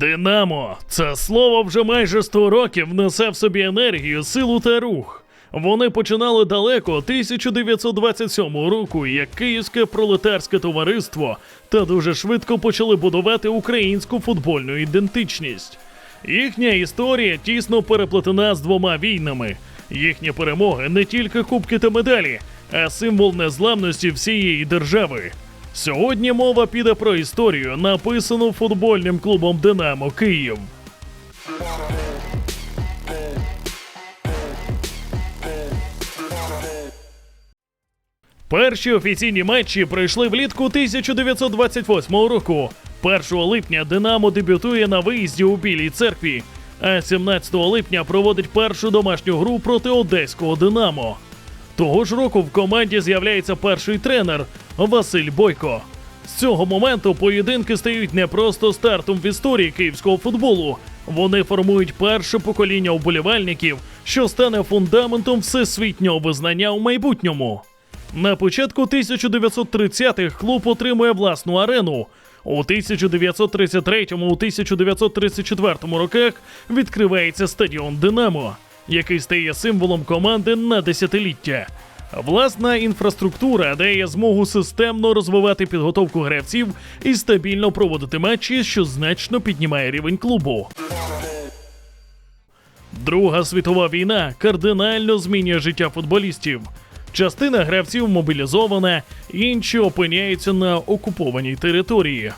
Динамо. Це слово вже майже 100 років несе в собі енергію, силу та рух. Вони починали далеко 1927 року як Київське пролетарське товариство та дуже швидко почали будувати українську футбольну ідентичність. Їхня історія тісно переплетена з двома війнами. Їхні перемоги не тільки кубки та медалі, а символ незламності всієї держави. Сьогодні мова піде про історію, написану футбольним клубом Динамо Київ. Перші офіційні матчі пройшли влітку 1928 року. 1 липня Динамо дебютує на виїзді у Білій церкві, а 17 липня проводить першу домашню гру проти одеського Динамо. Того ж року в команді з'являється перший тренер Василь Бойко. З цього моменту поєдинки стають не просто стартом в історії київського футболу. Вони формують перше покоління вболівальників, що стане фундаментом всесвітнього визнання у майбутньому. На початку 1930-х клуб отримує власну арену. У 1933-1934 роках відкривається стадіон Динамо, який стає символом команди на десятиліття. Власна інфраструктура дає змогу системно розвивати підготовку гравців і стабільно проводити матчі, що значно піднімає рівень клубу. Друга світова війна кардинально змінює життя футболістів. Частина гравців мобілізована, інші опиняються на окупованій території.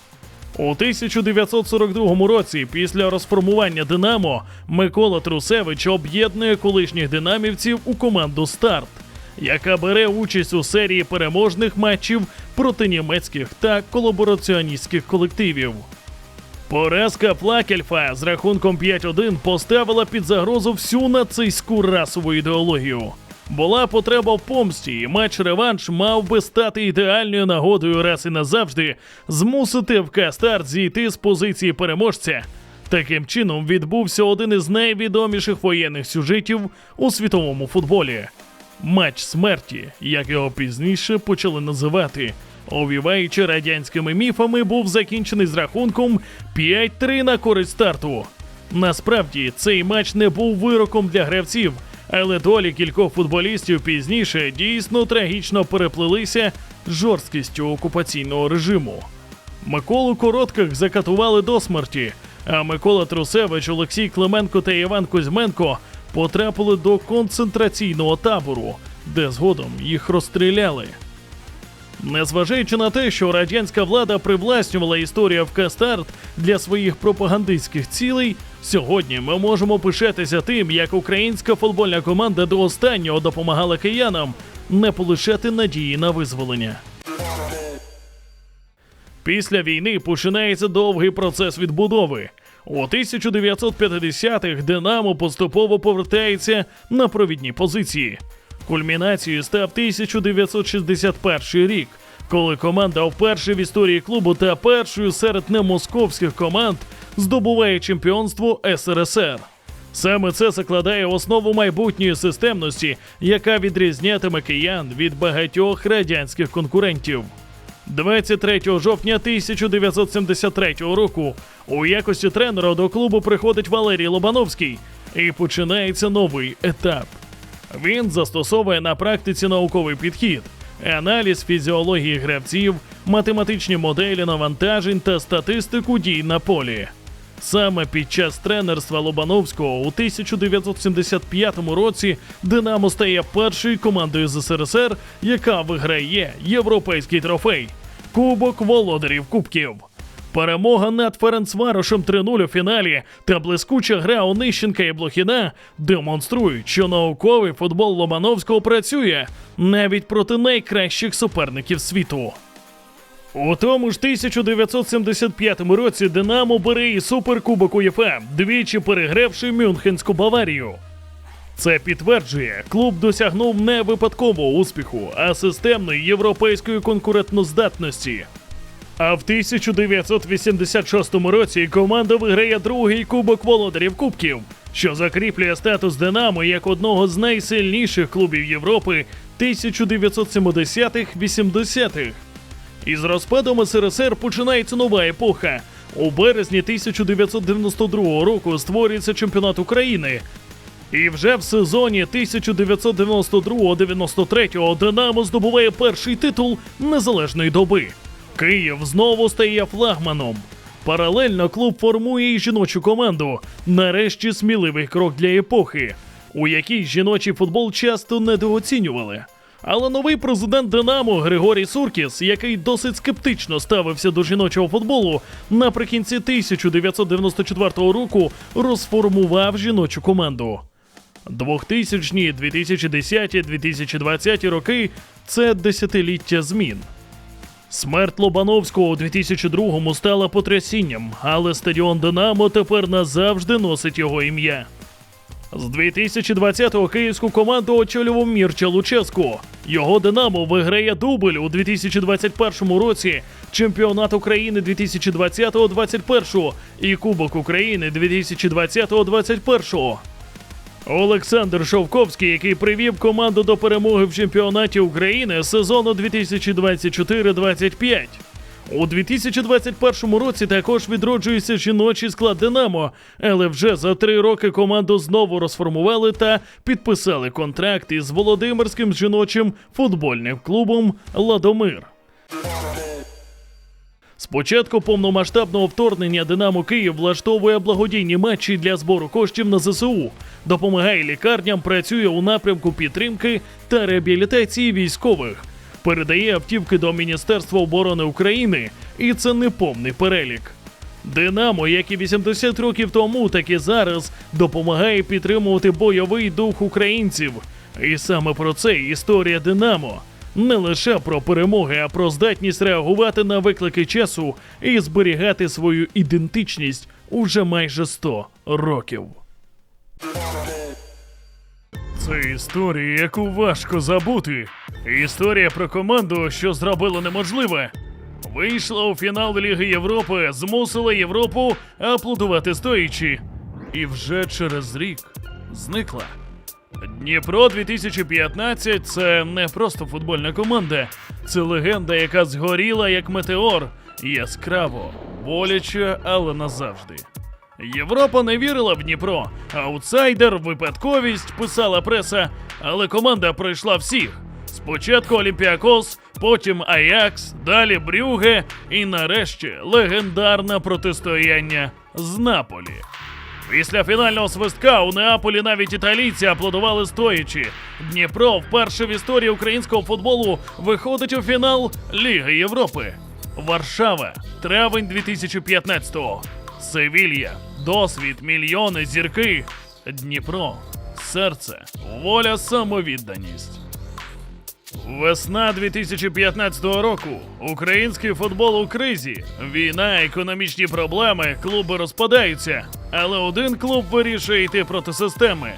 У 1942 році, після розформування Динамо, Микола Трусевич об'єднує колишніх динамівців у команду Старт, яка бере участь у серії переможних матчів проти німецьких та колабораціоністських колективів. Поразка Флакельфа з рахунком 5-1 поставила під загрозу всю нацистську расову ідеологію. Була потреба в помсті, і матч-реванш мав би стати ідеальною нагодою раз і назавжди змусити ФК Старт зійти з позиції переможця. Таким чином відбувся один із найвідоміших воєнних сюжетів у світовому футболі матч смерті, як його пізніше почали називати. Овіваючи радянськими міфами, був закінчений з рахунком 5-3 на користь старту. Насправді цей матч не був вироком для гравців, але долі кількох футболістів пізніше дійсно трагічно переплилися з жорсткістю окупаційного режиму. Миколу Коротких закатували до смерті, а Микола Трусевич, Олексій Клименко та Іван Кузьменко потрапили до концентраційного табору, де згодом їх розстріляли. Незважаючи на те, що радянська влада привласнювала історію ФК Старт для своїх пропагандистських цілей, сьогодні ми можемо пишатися тим, як українська футбольна команда до останнього допомагала киянам не полишати надії на визволення. Після війни починається довгий процес відбудови. У 1950-х Динамо поступово повертається на провідні позиції. Кульмінацією став 1961 рік, коли команда вперше в історії клубу та першою серед немосковських команд здобуває чемпіонство СРСР. Саме це закладає основу майбутньої системності, яка відрізнятиме киян від багатьох радянських конкурентів. 23 жовтня 1973 року у якості тренера до клубу приходить Валерій Лобановський і починається новий етап. Він застосовує на практиці науковий підхід, аналіз фізіології гравців, математичні моделі навантажень та статистику дій на полі. Саме під час тренерства Лобановського у 1975 році Динамо стає першою командою з СРСР, яка виграє європейський трофей Кубок Володарів Кубків. Перемога над Ференцварошем 3-0 у фіналі та блискуча гра Онищенка і Блохіна демонструють, що науковий футбол Лобановського працює навіть проти найкращих суперників світу. У тому ж 1975 році Динамо бере і суперкубок УЄФА, двічі перегравши Мюнхенську Баварію. Це підтверджує, клуб досягнув не випадкового успіху, а системної європейської конкурентноздатності. А в 1986 році команда виграє другий кубок володарів кубків, що закріплює статус Динамо як одного з найсильніших клубів Європи 1970-80-х. Із розпадом СРСР починається нова епоха. У березні 1992 року створюється чемпіонат України. І вже в сезоні 1992-93 Динамо здобуває перший титул незалежної доби. Київ знову стає флагманом. Паралельно клуб формує і жіночу команду. Нарешті сміливий крок для епохи, у якій жіночий футбол часто недооцінювали. Але новий президент Динамо Григорій Суркіс, який досить скептично ставився до жіночого футболу, наприкінці 1994 року розформував жіночу команду. 2000-ні, 2010-ті, 2020 роки це десятиліття змін. Смерть Лобановського у 2002-му стала потрясінням, але стадіон Динамо тепер назавжди носить його ім'я. З 2020-го київську команду очолював Мірча Луческу. Його Динамо виграє дубль у 2021 році, чемпіонат України 2020-2021 і Кубок України 2020-2021. Олександр Шовковський, який привів команду до перемоги в чемпіонаті України сезону 2024-25. У 2021 році також відроджується жіночий склад Динамо, але вже за три роки команду знову розформували та підписали контракт із Володимирським жіночим футбольним клубом Ладомир. З початку повномасштабного вторгнення Динамо Київ влаштовує благодійні матчі для збору коштів на ЗСУ, допомагає лікарням, працює у напрямку підтримки та реабілітації військових, передає автівки до Міністерства оборони України, і це не повний перелік. Динамо, як і 80 років тому, так і зараз допомагає підтримувати бойовий дух українців. І саме про це історія Динамо. Не лише про перемоги, а про здатність реагувати на виклики часу і зберігати свою ідентичність уже майже 100 років. Це історія, яку важко забути. Історія про команду, що зробила неможливе. Вийшла у фінал Ліги Європи, змусила Європу аплодувати стоячи. І вже через рік зникла. Дніпро 2015 це не просто футбольна команда, це легенда, яка згоріла як метеор, яскраво, боляче, але назавжди. Європа не вірила в Дніпро. Аутсайдер, випадковість, писала преса, але команда пройшла всіх. Спочатку Олімпіакос, потім Аякс, далі Брюге і нарешті легендарне протистояння з Наполі. Після фінального свистка у Неаполі навіть італійці аплодували стоячи. Дніпро вперше в історії українського футболу виходить у фінал Ліги Європи. Варшава, травень 2015-го. Севілья, досвід, мільйони, зірки. Дніпро, серце, воля, самовідданість. Весна 2015 року. Український футбол у кризі. Війна, економічні проблеми, клуби розпадаються. Але один клуб вирішує йти проти системи.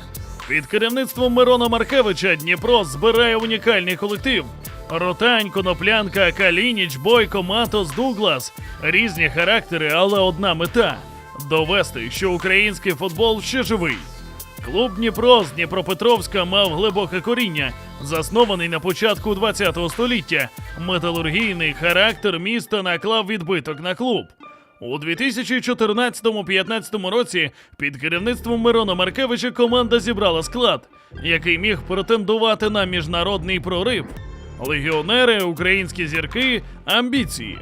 Під керівництвом Мирона Маркевича Дніпро збирає унікальний колектив. Ротань, Коноплянка, Калініч, Бойко, Матос, Дуглас. Різні характери, але одна мета довести, що український футбол ще живий. Клуб Дніпро з Дніпропетровська мав глибоке коріння, заснований на початку ХХ століття. Металургійний характер міста наклав відбиток на клуб. У 2014-15 році під керівництвом Мирона Маркевича команда зібрала склад, який міг претендувати на міжнародний прорив. Легіонери, українські зірки, амбіції.